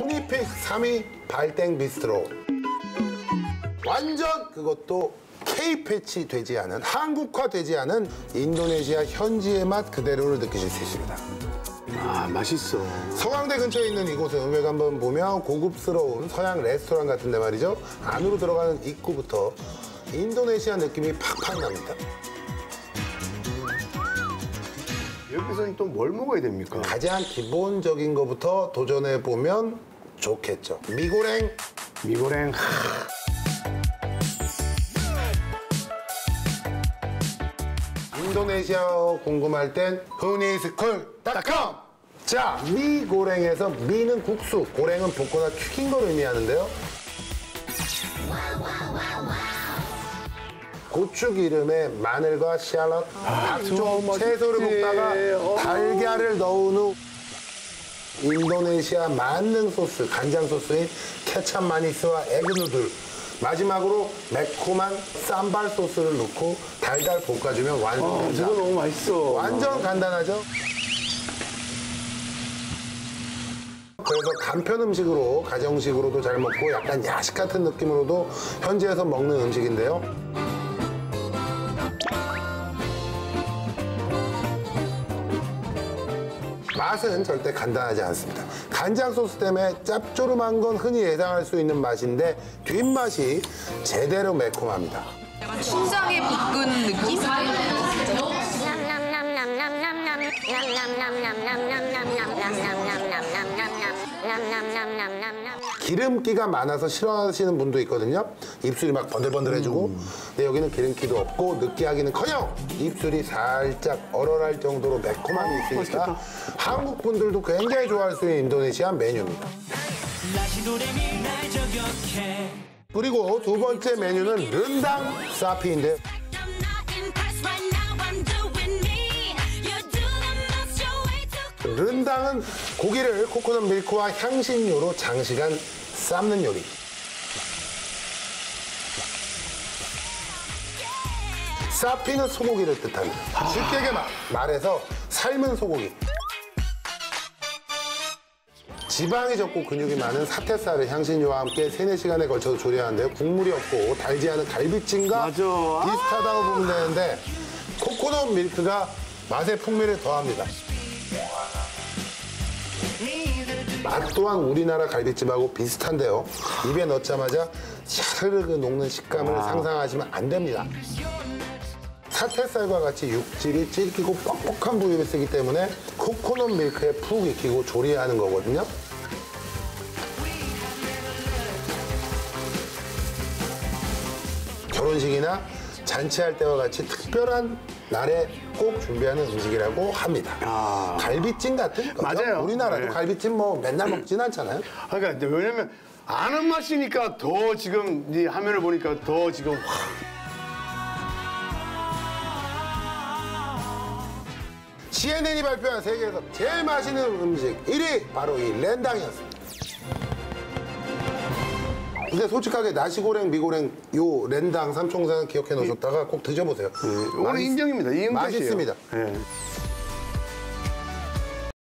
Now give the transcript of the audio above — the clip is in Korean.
후니픽 3위 발땡 비스트로. 완전 그것도 K 패치 되지 않은 한국화 되지 않은 인도네시아 현지의 맛 그대로를 느끼실 수 있습니다. 아 맛있어. 서강대 근처에 있는 이곳은 외관 한번 보면 고급스러운 서양 레스토랑 같은데 말이죠. 안으로 들어가는 입구부터 인도네시아 느낌이 팍팍 납니다. 여기서는 또 뭘 먹어야 됩니까? 가장 기본적인 것부터 도전해 보면 좋겠죠. 미고랭 미고랭. 인도네시아어 궁금할 땐 후니스쿨닷컴 자 미고랭에서 미는 국수 고랭은 볶거나 튀긴 걸 의미하는데요 고추기름에 마늘과 샬럿, 각종 저거 채소를. 볶다가 어. 달걀을 넣은 후 인도네시아 만능 소스, 간장 소스인 케찹 마니스와 에그누들 마지막으로 매콤한 쌈발 소스를 넣고 달달 볶아주면 아, 완성됩니다. 저거 너무 맛있어. 완전 간단하죠? 그래서 간편 음식으로 가정식으로도 잘 먹고 약간 야식 같은 느낌으로도 현지에서 먹는 음식인데요. 맛은 절대 간단하지 않습니다. 간장 소스 때문에 짭조름한 건 흔히 예상할 수 있는 맛인데 뒷맛이 제대로 매콤합니다. 춘장에 볶은 기름기가 많아서 싫어하시는 분도 있거든요. 입술이 막 번들번들해지고. 근데 여기는 기름기도 없고 느끼하기는커녕 입술이 살짝 얼얼할 정도로 매콤함이 있으니까 한국 분들도 굉장히 좋아할 수 있는 인도네시아 메뉴입니다. 그리고 두 번째 메뉴는 른당 사피인데 른당은 고기를 코코넛 밀크와 향신료로 장시간 삶는 요리. 사피는 소고기를 뜻합니다. 쉽게 마- 말해서 삶은 소고기. 지방이 적고 근육이 많은 사태살을 향신료와 함께 3, 4시간에 걸쳐서 조리하는데요. 국물이 없고 달지 않은 갈비찜과. 비슷하다고 보면 되는데 코코넛 밀크가 맛의 풍미를 더합니다. 맛 또한 우리나라 갈비찜하고 비슷한데요. 입에 넣자마자 샤르르 녹는 식감을 상상하시면 안 됩니다. 사태살과 같이 육질이 질기고 뻑뻑한 부위를 쓰기 때문에 코코넛 밀크에 푹 익히고 조리하는 거거든요. 결혼식이나 잔치할 때와 같이 특별한 날에 꼭 준비하는 음식이라고 합니다. 아. 갈비찜 같은 거죠. 맞아요. 우리나라도 네. 갈비찜 뭐 맨날 먹진 않잖아요. 그러니까 왜냐면 아는 맛이니까 더 지금 이 화면을 보니까 더 지금 확 CNN이 발표한 세계에서 제일 맛있는 음식 1위 바로 이 렌당이었습니다. 근데 솔직하게 나시고랭, 미고랭 요 렌당 삼총사는 기억해 놓으셨다가 꼭 드셔보세요. 이거는 맛있- 인정입니다. 이 맛있습니다. 예.